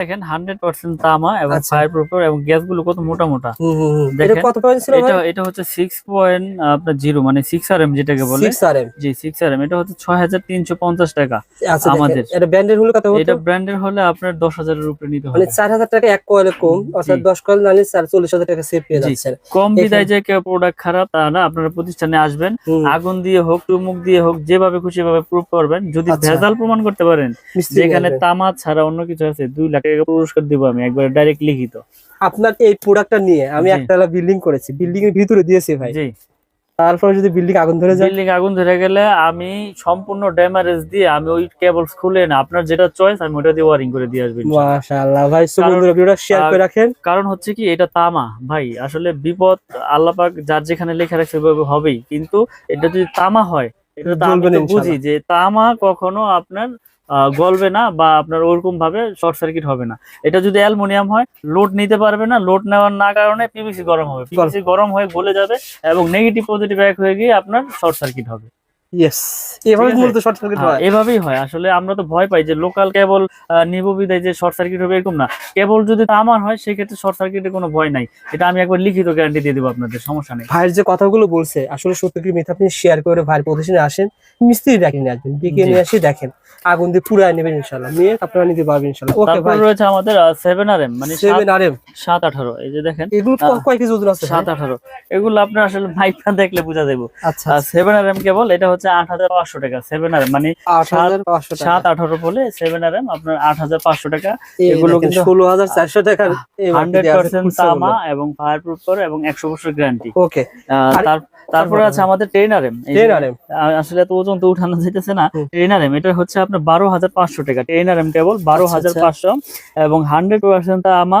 দেখেন hundred percent তামা এবং। এবং গ্যাস কত মোটা মোটা। হুম হুম হুম। এটা দেখেন, কত পয়েন্ট ছিল এটা এটা হচ্ছে সিক্স আপনার জিরো মানে সিক্স আর যেটাকে বলে। সিক্স আর জি সিক্স আর এটা হচ্ছে ছয় হাজার তিনশো পঞ্চাশ টাকা আচ্ছা আমাদের আমাদের। এটা ব্র্যান্ডের হলো কত হতো? এটা ব্র্যান্ডের হলে আপনার দশ হাজারের উপরে নিতে মানে হবে। চার হাজার টাকা এক কয়েলে কম অর্থাৎ দশ কয়েল নালে চার চল্লিশ হাজার টাকা সেভ পেয়ে যাচ্ছেন। কম বিদায় যে কেউ প্রোডাক্ট খারাপ তা না আপনারা প্রতিষ্ঠানে আসবেন। আগুন দিয়ে হোক চুমুক দিয়ে হোক যেভাবে খুশি ভাবে প্রুফ করবেন। যদি আচ্ছা। ভেজাল প্রমাণ করতে পারেন যেখানে তামা ছাড়া অন্য কিছু আছে দুই লাখ টাকা পুরস্কার দিব আমি একবার ডাইরেক্ট লিখিত। আপনার এই প্রোডাক্টটা নিয়ে আমি বিল্ডিং করেছি। বিল্ডিং এর ভিতরে দিয়েছি ভাই। জি। তারপরে যদি বিল্ডিং আগুন ধরে যায়? বিল্ডিং আগুন ধরে গেলে আমি সম্পূর্ণ ড্যামারেজ দিয়ে আমি ওই কেবলস খুলে না আপনার যেটা চয়েস আমি ওটা দিয়ে ওয়ারিং করে দিয়ে মাশাআল্লাহ ভাই ভিডিওটা শেয়ার করে রাখেন। কারণ হচ্ছে কি এটা তামা। ভাই আসলে বিপদ আল্লাপাক যার যেখানে লেখা রাখছে সেভাবে হবেই। কিন্তু এটা যদি তামা হয় এটা তো আমি বুঝি যে তামা কখনো আপনার গলবে না বা আপনার ওরকম ভাবে শর্ট সার্কিট হবে না। এটা যদি অ্যালুমিনিয়াম হয় লোড নিতে পারবে না লোড নেওয়ার না কারণে পিভিসি গরম হবে। পিভিসি গরম হয়ে গলে যাবে এবং নেগেটিভ পজিটিভ এক হয়ে গিয়ে আপনার শর্ট সার্কিট হবে। হ্যাঁ, এভাবেই হয়। আসলে আমরা তো ভয় পাই যে লোকাল কেবল নিব বিদায় যে শর্ট সার্কিট হবে এরকম না। কেবল যদি তামার হয় সেক্ষেত্রে শর্ট সার্কিটের কোনো ভয় নাই। এটা আমি একবার লিখিত গ্যারান্টি দিয়ে দেবো আপনাদের সমস্যা নেই। ভাইয়ের যে কথাগুলো বলছে আসলে সত্য কি মিথ্যা আপনি শেয়ার করে ভাইয়ের প্রতিষ্ঠানে আসেন মিস্ত্রি দেখে নিয়ে আসবেন ডেকে নিয়ে আসি দেখেন। আগুন দিয়ে পুরাই নেবেন ইনশাল্লাহ নিয়ে আপনারা নিতে পারবেন ইনশাল্লাহ ওকে ভাই। রয়েছে আমাদের সেভেন আর এম মানে সেভেন আর এম সাত আঠারো এই যে দেখেন। এগুলো কয় কেজি ওজন আছে সাত আঠারো। এগুলো আপনার আসলে মাইকটা দেখলে বোঝা যাব আচ্ছা সেভেন আর এম কেবল এটা হচ্ছে আট হাজার পাঁচশো টাকা। সেভেন আর এম মানে আট হাজার পাঁচশো টাকা। সাত আঠারো বলে সেভেন আর এম আপনার আট হাজার পাঁচশো টাকা। এগুলো কিন্তু কিন্তু- ষোলো হাজার চারশো টাকার তামা এবং ফায়ার প্রুফ করে এবং একশো বছর গ্যারান্টি ওকে। আর- তারপরে আছে আমাদের ট্রেনার এম ট্রেনার এম আসলে এত ওজন তো উঠানো যাইতেছে না। ট্রেনার এম এটা হচ্ছে আপনার বারো হাজার পাঁচশো টাকা। ট্রেনার এম কেবল বারো আচ্ছা, হাজার আচ্ছা। পাঁচশো। এবং হান্ড্রেড পার্সেন্ট আমা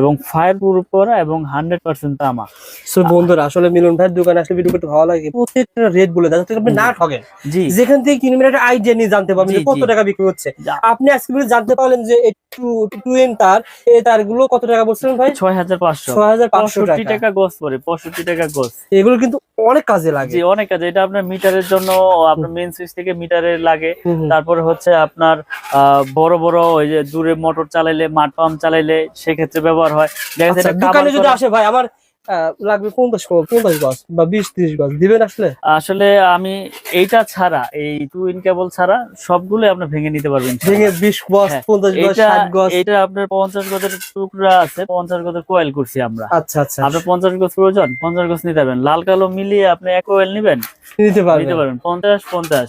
এবং ফায়ার প্রুফ করা এবং হান্ড্রেড পার্সেন্ট তামা So বন্ধুরা আসলে মিলন ভাইয়ের দোকানে আসলে ভিডিও করতে ভালো লাগে। প্রত্যেকটা রেট বলে দেয় যাতে আপনি না ঠকেন জি। যেখান থেকে কিনবেন একটা আইডিয়া নিয়ে জানতে পারবেন যে কত টাকা বিক্রি হচ্ছে। আপনি আজকে জানতে পারলেন যে টু টু এন তার এই তারগুলো কত টাকা বলছিলেন ভাই? ছয় হাজার পাঁচশো। ছয় হাজার পাঁচশো টাকা। টাকা গোস পরে পঁয়ষট্টি টাকা গোস। এগুলো কিন্তু অনেক কাজে লাগে। জি অনেক আছে এটা আপনার মিটারের জন্য আপনার মেন সুইচ থেকে মিটারে লাগে। তারপরে হচ্ছে আপনার আহ, বড় বড় ওই যে দূরে মোটর চালাইলে মাঠ পাম্প চালাইলে সেক্ষেত্রে ব্যবহার হয়। দেখা আচ্ছা, দোকানে যদি আসে ভাই আমার লাগবে পঞ্চাশ পঞ্চাশ গজ বা বিশ ত্রিশ গজ দিবেন আসলে? আসলে আমি এইটা ছাড়া এই টু ইন কেবল ছাড়া সবগুলো আপনি ভেঙে নিতে পারবেন ভেঙে বিশ গজ হ্যাঁ, পঞ্চাশ গজ ষাট গজ। এটা আপনার পঞ্চাশ গজের টুকরা আছে পঞ্চাশ গজের কোয়েল করছি আমরা। আচ্ছা আচ্ছা। আপনার পঞ্চাশ গজ প্রয়োজন পঞ্চাশ গজ নিতে পারবেন। লাল কালো মিলিয়ে আপনি এক কোয়েল নিবেন। নিতে নিতে পারবেন পারবেন। পঞ্চাশ পঞ্চাশ।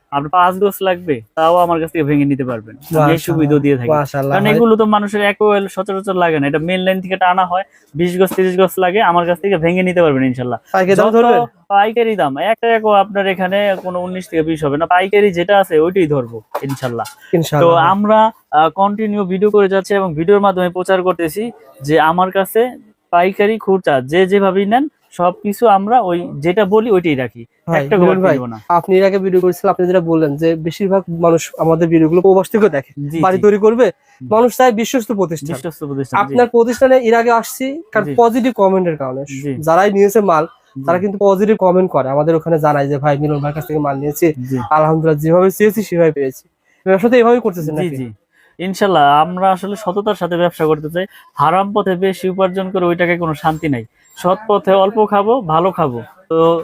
আপনার পাঁচ গোছ লাগবে তাও আমার কাছ থেকে ভেঙে নিতে পারবেন। এই সুবিধা দিয়ে থাকি কারণ এগুলো তো মানুষের এক ওয়েল সচরাচর লাগে না। এটা মেন লাইন থেকে টানা হয় বিশ গজ তিরিশ গজ লাগে আমার কাছ থেকে ভেঙে নিতে পারবেন ইনশাল্লাহ পাইকারি দাম দাম এক আপনার এখানে কোনো উনিশ থেকে বিশ হবে না। পাইকারি যেটা আছে ওইটাই ধরবো ইনশাল্লাহ তো আমরা কন্টিনিউ ভিডিও করে যাচ্ছি এবং ভিডিওর মাধ্যমে প্রচার করতেছি যে আমার কাছে পাইকারি খুচরা যে যেভাবেই নেন সবকিছু আমরা ওই যেটা বলি ওইটাই রাখি। ভাই, একটা না। আপনি এর আগে ভিডিও করেছিলেন আপনি যেটা বললেন যে বেশিরভাগ মানুষ আমাদের ভিডিও গুলো প্রবাস থেকে দেখে। বাড়ি তৈরি করবে মানুষ চায় বিশ্বস্ত প্রতিষ্ঠান। আপনার প্রতিষ্ঠানে এর আগে আসছি কারণ। পজিটিভ কমেন্টের কারণে। যারাই নিয়েছে মাল তারা কিন্তু পজিটিভ কমেন্ট করে। আমাদের ওখানে জানায় যে ভাই মিলন ভাইয়ের কাছ থেকে মাল নিয়েছি। আলহামদুলিল্লাহ যেভাবে চেয়েছি সেভাবে পেয়েছি। ব্যবসা তো এভাবেই করতেছেন জি জি। ইনশাল্লাহ আমরা আসলে সততার সাথে ব্যবসা করতে চাই। হারাম পথে বেশি উপার্জন করে ওইটাকে কোনো শান্তি নাই। সৎ পথে অল্প খাব, ভালো খাব। তো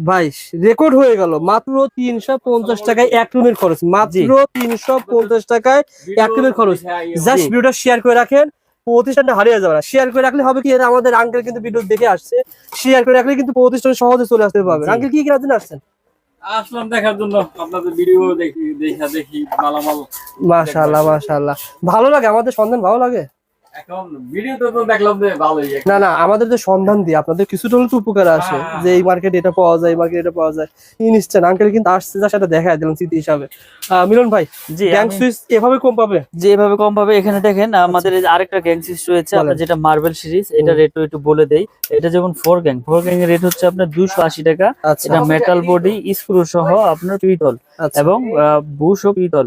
ভাই রেকর্ড হয়ে গেল। মাত্র তিনশো পঞ্চাশ টাকায় এক রুমের খরচ। মাত্র তিনশো পঞ্চাশ টাকায় এক রুমের খরচ। জাস্ট ভিডিওটা শেয়ার করে রাখেন প্রতিষ্ঠানটা হারিয়ে যাবে না। শেয়ার করে রাখলে হবে কি? এটা আমাদের আঙ্কেল কিন্তু ভিডিও দেখে আসছে। শেয়ার করে রাখলে কিন্তু প্রতিষ্ঠানে সহজে চলে আসতে পারবে। আঙ্কেল কি কিনার জন্য আসছেন? আসলাম দেখার জন্য। আপনাদের ভিডিও দেখি দেখা দেখি মালামাল মাশাআল্লাহ মাশাআল্লাহ। ভালো লাগে? আমাদের সন্ধান ভালো লাগে? এখন ভিডিওতে তো দেখলাম যে ভালোই। না না আমাদের যে সন্ধান দিই আপনাদের কিছুটা হলে তো উপকার আসে হ্যাঁ। যে এই মার্কেটে এটা পাওয়া যায় এই মার্কেটে এটা পাওয়া যায়। আঙ্কেল কিন্তু আসছে যা সেটা দেখা দিলাম স্মৃতি হিসাবে। আহ, মিলন ভাই জি গ্যাং সুইচ এভাবে কম পাবে? যে এভাবে কম পাবে। এখানে দেখেন আমাদের এই আরেকটা গ্যাং সিরিজ রয়েছে। আপনার যেটা মার্বেল সিরিজ এটা। রেট একটু বলে দেই। এটা যেমন ফোর গ্যাং ফোর গ্যাং এর রেট হচ্ছে আপনার দুশো আশি টাকা। আচ্ছা। এটা মেটাল বডি স্ক্রু সহ আপনার পিতল আচ্ছা। এবং বুশ ও পিতল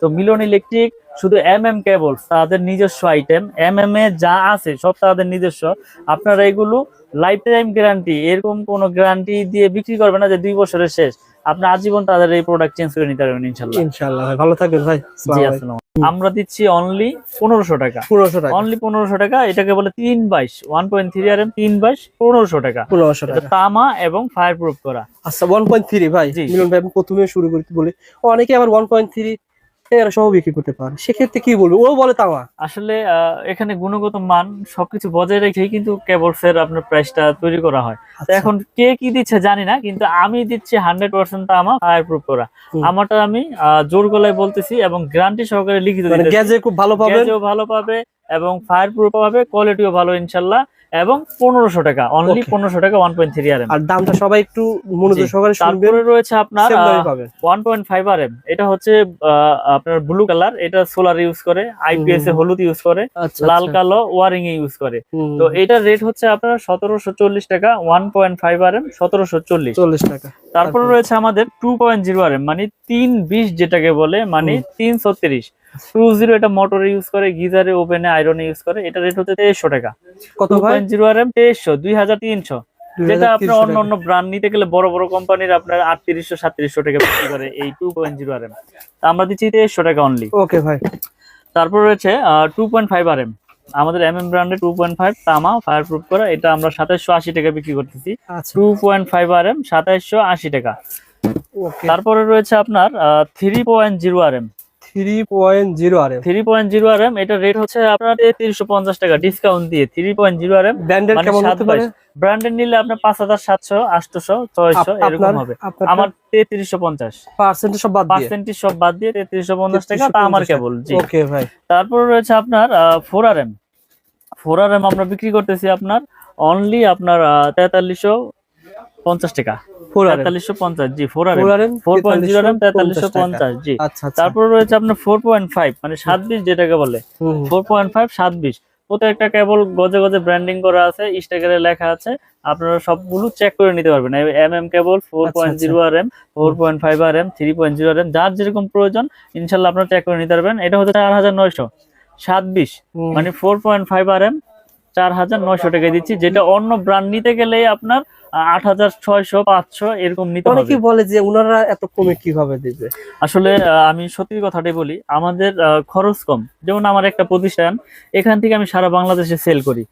তো মিলন ইলেকট্রিক শুধু এম এম কেবল তাদের নিজস্ব আইটেম এম এম এ যা আছে সব তাদের নিজস্ব। আপনারা এগুলো লাইফ টাইম গ্যারান্টি এরকম কোনো গ্যারান্টি দিয়ে বিক্রি করবে না যে দুই বছরের শেষ। আপনি আজীবন তাদের এই প্রোডাক্ট চেঞ্জ করে নিতে পারবেন ইনশাল্লাহ। ইনশাআল্লাহ ভালো থাকবেন ভাই। জি আসসালাম আমরা দিচ্ছি অনলি পনেরোশো টাকা। পনেরোশো টাকা। অনলি পনেরোশো টাকা এটাকে বলে তিন বাইশ one point three R M তিন বাইশ পনেরোশো টাকা। পনেরোশো টাকা। তামা এবং ফায়ার প্রুফ করা। আচ্ছা ওয়ান পয়েন্ট থ্রি ভাই। মিলন ভাই আমি প্রথমে শুরু করতে বলি। অনেকে আবার ওয়ান পয়েন্ট থ্রি এরা সহ বিক্রি করতে পারে। সেক্ষেত্রে কি বলব? ও বলে তামা আসলে এখানে গুণগত মান সবকিছু বজায় রেখেই কিন্তু কেবল আপনার প্রাইসটা তৈরি করা হয়। আচ্ছা। এখন কে কি দিচ্ছে জানি না কিন্তু আমি দিচ্ছি হান্ড্রেড পার্সেন্ট আমার ফায়ার প্রুফ করা আমারটা আমি জোর গলায় বলতেছি এবং গ্রান্টি সহকারে লিখিত মানে গ্যাজে খুব ভালো পাবে। ভালো পাবে। এবং ফায়ার প্রুফ পাবে কোয়ালিটিও ভালো ইনশাল্লাহ এবং পনেরোশো টাকা অনলি পনেরোশো টাকা ওয়ান পয়েন্ট থ্রি আর আর দামটা সবাই একটু মনোযোগ সহকারে শুনবেন। তারপরে রয়েছে আপনার one point five R M এটা হচ্ছে আপনার ব্লু কালার এটা সোলার ইউজ করে আইপিএস এ হলুদ ইউজ করে আচ্ছা লাল কালো ওয়ারিং এ ইউজ করে। তো এটার রেট হচ্ছে আপনার সতেরোশো চল্লিশ টাকা one point five R M সতেরোশো চল্লিশ। চল্লিশ টাকা। তারপরে তারপরে? রয়েছে আমাদের টু পয়েন্ট জিরো আর মানে তিন বিশ যেটাকে বলে মানে তিন ছত্রিশ টু জিরো এটা মোটরে ইউজ করে গিজারে ওভেনে আয়রনে ইউজ করে এটা রেট হচ্ছে তেইশশো টাকা। কত পয়েন্ট জিরো আর এম তেইশশো দুই হাজার তিনশো। যেটা আপনার অন্য অন্য ব্র্যান্ড নিতে গেলে বড় বড় কোম্পানির আপনার আটত্রিশশো সাতত্রিশশো টাকা বিক্রি করে এই two point zero R M আমরা দিচ্ছি তেইশশো টাকা অনলি ওকে ভাই। তারপর রয়েছে two point five R M আমাদের এম এম ব্র্যান্ডের টু পয়েন্ট ফাইভ তামা ফায়ার প্রুফ করা এটা আমরা সাতাইশশো আশি টাকা বিক্রি করতেছি। Two point five R M সাতাইশশো আশি টাকা। ওকে। তারপরে রয়েছে আপনার three point zero R M three point zero R M three point zero R M এটা রেট হচ্ছে আপনার তিনশো পঞ্চাশ টাকা ডিসকাউন্ট দিয়ে three point zero R M ব্র্যান্ডের মানে কেমন হতে পারে? ব্র্যান্ডের নিলে আপনার পাঁচ হাজার সাতশো ছয়শো এরকম হবে। আমার তেত্রিশশো পঞ্চাশ। পার্সেন্ট সব বাদ পার্সেন্টেজ সব বাদ দিয়ে তেত্রিশশো পঞ্চাশ টাকা তা আমার কেবল জি। ওকে ভাই। তারপর রয়েছে আপনার four R M four R M আমরা বিক্রি করতেছি আপনার অনলি আপনার তেতাল্লিশশো পঞ্চাশ টাকা। তেতাল্লিশশো পঞ্চাশ জি four R point zero M তেতাল্লিশশো পঞ্চাশ জি। আচ্ছা আচ্ছা। তারপর রয়েছে আপনার ফোর পয়েন্ট ফাইভ মানে সাত বিশ যেটাকে বলে। ফোর পয়েন্ট ফাইভ সাত বিশ প্রত্যেকটা কেবল গজে গজে ব্র্যান্ডিং করা আছে স্টিকারে লেখা আছে। আপনারা সবগুলো চেক করে নিতে পারবেন। M M cable four point zero R M four point five R M three point zero R M যার যেরকম প্রয়োজন ইনশাল্লাহ আপনারা চেক করে নিতে পারবেন। এটা হচ্ছে চার হাজার নয়শো। সাত বিশ মানে four point five R M চার হাজার নয়শো টাকা দিচ্ছি যেটা অন্য ব্র্যান্ড নিতে গেলে আপনার আট হাজার ছয়শো পাঁচশো এরকম নিতে অনেকেই বলে যে ওনারা এত কমে কীভাবে দিবে? আসলে আমি সত্যি কথাটাই বলি আমাদের খরচ কম। যেমন আমার একটা প্রতিষ্ঠান এখান থেকে আমি সারা বাংলাদেশে সেল করি।